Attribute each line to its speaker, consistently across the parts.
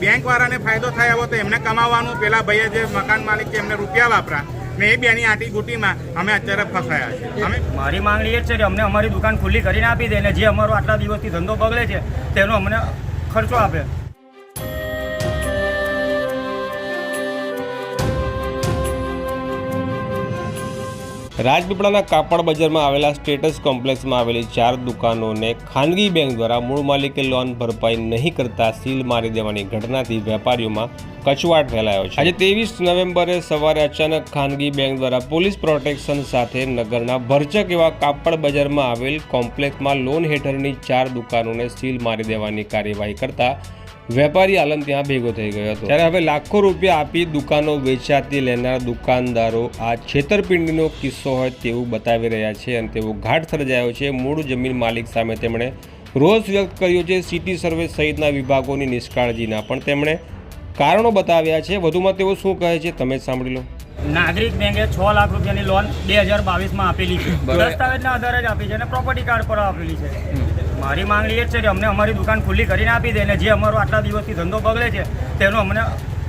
Speaker 1: Bank વાળાને ફાયદો થાય આવો તો એમને કમાવાનું. પેલા ભાઈએ જે મકાન માલિક છે એમને રૂપિયા વાપરા. ને એ બેની આટી ગુટીમાં અમે અત્યારે ફસાયા છે અમે
Speaker 2: મારી માંગણી એ જ છે કે અમને અમારી દુકાન ખુલ્લી કરીને આપી દે ને જે અમારો આટલા દિવસથી ધંધો બગડે છે, તેનો અમને ખર્ચો આપે.
Speaker 3: રાજપીપળાના કાપડ બજારમાં આવેલા સ્ટેટસ કોમ્પ્લેક્સમાં આવેલી ચાર દુકાનોને ખાનગી બેંક દ્વારા મૂળ માલિકે લોન ભરપાઈ નહીં કરતા સીલ મારી દેવાની ઘટનાથી વેપારીઓમાં કચવાટ ફેલાયો છે. આજે ત્રેવીસ નવેમ્બરે સવારે અચાનક ખાનગી બેંક દ્વારા પોલીસ પ્રોટેક્શન સાથે નગરના ભરચક એવા કાપડ બજારમાં આવેલ કોમ્પ્લેક્સમાં લોન હેઠળની ચાર દુકાનોને સીલ મારી દેવાની કાર્યવાહી કરતા વેપારી આલમ ત્યાં ભેગો થઈ ગયો હતો. ત્યારે હવે લાખો રૂપિયા આપી દુકાનો વેચાતી લેનાર દુકાનદારો આ છેતરપિંડીનો કિસ્સો હોય તેવું બતાવી રહ્યા છે અને તેવો ઘાટ સર્જાયો છે. મૂળ જમીન માલિક સામે તેમણે રોષ વ્યક્ત કર્યો છે. સિટી સર્વે સહિતના વિભાગોની નિષ્કાળજીના પણ તેમણે કારણો બતાવ્યા છે. વધુમાં તેઓ શું કહે છે તમે સાંભળી લો.
Speaker 2: નાગરિક બેંકે છ લાખ રૂપિયાની લોન બે હજાર બાવીસમાં આપેલી છે. દસ્તાવેજના આધારે જ આપી છે અને પ્રોપર્ટી કાર્ડ પર આપેલી છે. મારી માંગણી એ જ છે કે અમને અમારી દુકાન ખુલ્લી કરીને આપી દે ને જે અમારો આટલા દિવસથી ધંધો બગડે છે, તેનો અમને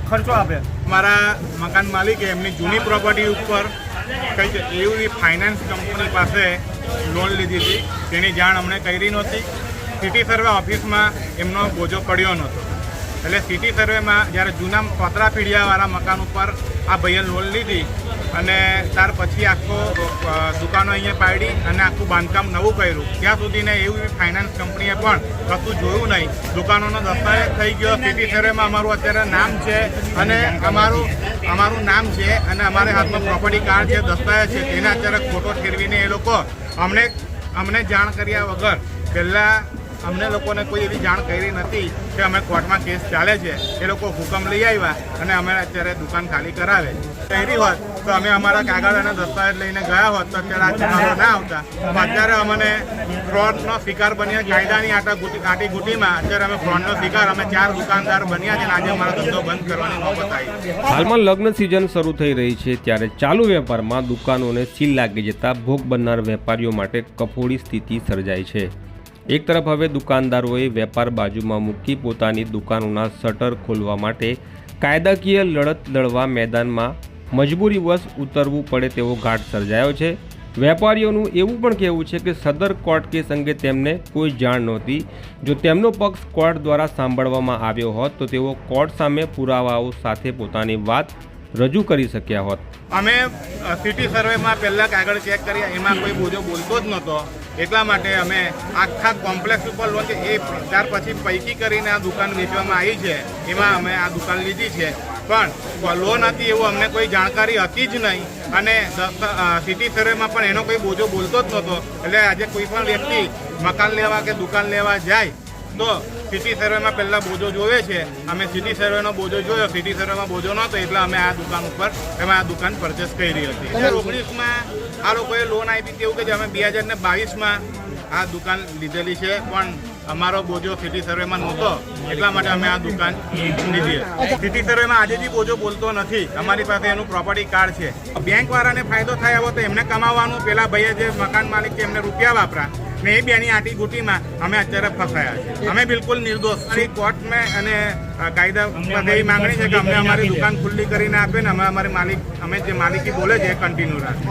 Speaker 2: ખર્ચો આપે.
Speaker 1: મારા મકાન માલિકે એમની જૂની પ્રોપર્ટી ઉપર કઈ એવી ફાઇનાન્સ કંપની પાસે લોન લીધી હતી. તેની જાણ અમને કરી નહોતી. સિટી સર્વે ઓફિસમાં એમનો બોજો પડ્યો નહોતો. એટલે સિટી સર્વેમાં જ્યારે જૂના પતરા પીડિયાવાળા મકાન ઉપર આ ભાઈએ લોન લીધી અને ત્યાર પછી આખો દુકાનો અહીંયા પાડી અને આખું બાંધકામ નવું કર્યું. ત્યાં સુધીને એવી ફાઇનાન્સ કંપનીએ પણ કશું જોયું નહીં. દુકાનોનો દસ્તાવેજ થઈ ગયો. સિટી શહેરમાં અમારું અત્યારે નામ છે અને અમારું અમારું નામ છે અને અમારે હાથમાં પ્રોપર્ટી કાર્ડ છે, દસ્તાવેજ છે. તેને અત્યારે ખોટો ઠેરવીને એ લોકો અમને અમને જાણ કર્યા વગર પહેલાં અમને લોકોને કોઈ એવી જાણ કરી નથી કે અમે કોર્ટમાં કેસ ચાલે છે. એ લોકો હુકમ લઈ આવ્યા અને અમે અત્યારે દુકાન ખાલી કરાવે કરી હોત તો અમે અમારા કાગળ અને દસ્તાવેજ લઈને ગયા હોત તો અત્યારે આ ચુનાવો ના આવતા. અત્યારે અમને ફ્રોડનો શિકાર બન્યા કાયદાની આટા આટી ગુટીમાં અત્યારે અમે ફ્રોડનો શિકાર. અમે ચાર દુકાનદાર બન્યા છે અને આજે અમારો ધંધો બંધ કરવાની નોબત આવી
Speaker 3: હાલમાં લગ્ન સિઝન શરૂ થઈ રહી છે ત્યારે ચાલુ વેપારમાં દુકાનોને સીલ લાગી જતા ભોગ બનનાર વેપારીઓ માટે કફોડી સ્થિતિ સર્જાઈ છે. એક તરફ હવે દુકાનદારોએ વેપાર બાજુમાં મૂકી પોતાની દુકાનોના શટર ખોલવા માટે કાયદાકીય લડત લડવા મેદાનમાં મજબૂરીવશ ઉતરવું પડે તેવો ઘાટ સર્જાયો છે. વેપારીઓનું એવું પણ કહેવું છે કે સદર કોર્ટ કેસ અંગે તેમને કોઈ જાણ નહોતી. જો તેમનો પક્ષ કોર્ટ દ્વારા સાંભળવામાં આવ્યો હોત, તો તેઓ કોર્ટ સામે પુરાવાઓ સાથે પોતાની વાત રજૂ કરી શક્યા હોત.
Speaker 1: અમે સિટી સર્વેમાં પહેલાં કાગળ ચેક કર્યા, એમાં કોઈ બોજો બોલતો જ નહોતો. એટલા માટે અમે આખા કોમ્પ્લેક્સ ઉપર લોન એ ત્યાર પછી પૈકી કરીને આ દુકાન વેચવામાં આવી છે, એમાં અમે આ દુકાન લીધી છે. પણ લોન હતી એવું અમને કોઈ જાણકારી હતી જ નહીં. અને સિટી સર્વેમાં પણ એનો કોઈ બોજો બોલતો જ નહોતો. એટલે આજે કોઈ પણ વ્યક્તિ મકાન લેવા કે દુકાન લેવા જાય તો સિટી સર્વેમાં પહેલાં બોજો જોવે છે. અમે સિટી સર્વેનો બોજો જોયો. સિટી સર્વેમાં બોજો નહોતો એટલે અમે આ દુકાન ઉપર એમાં આ દુકાન પરચેસ કરી હતી. હજાર ઓગણીસમાં આ લોકોએ લોન આપી હતી એવું કે અમે બે હજાર ને બાવીસમાં આ દુકાન લીધેલી છે. પણ અમારો બોજો સિટી સર્વેમાં નહોતો. એટલા માટે અમે આ દુકાન લીધી સિટી સર્વેમાં આજે બી બોજો બોલતો નથી. અમારી પાસે એનું પ્રોપર્ટી કાર્ડ છે. બેંકવાળાને ફાયદો થાય એવો તો એમને કમાવાનું. પેલા ભાઈએ જે મકાન માલિક છે એમને રૂપિયા વાપરા. ને એ બેની આટી ગુટીમાં અમે અત્યારે ફસાયા છે અમે બિલકુલ નિર્દોષ અને કોર્ટમાં અને અ, કાયદા સાથે એવી માંગણી છે કે અમને અમારી દુકાન ખુલ્લી કરીને આપે ને અમે અમારી માલિક અમે જે માલિકી બોલે છે એ કન્ટિન્યુ રાખે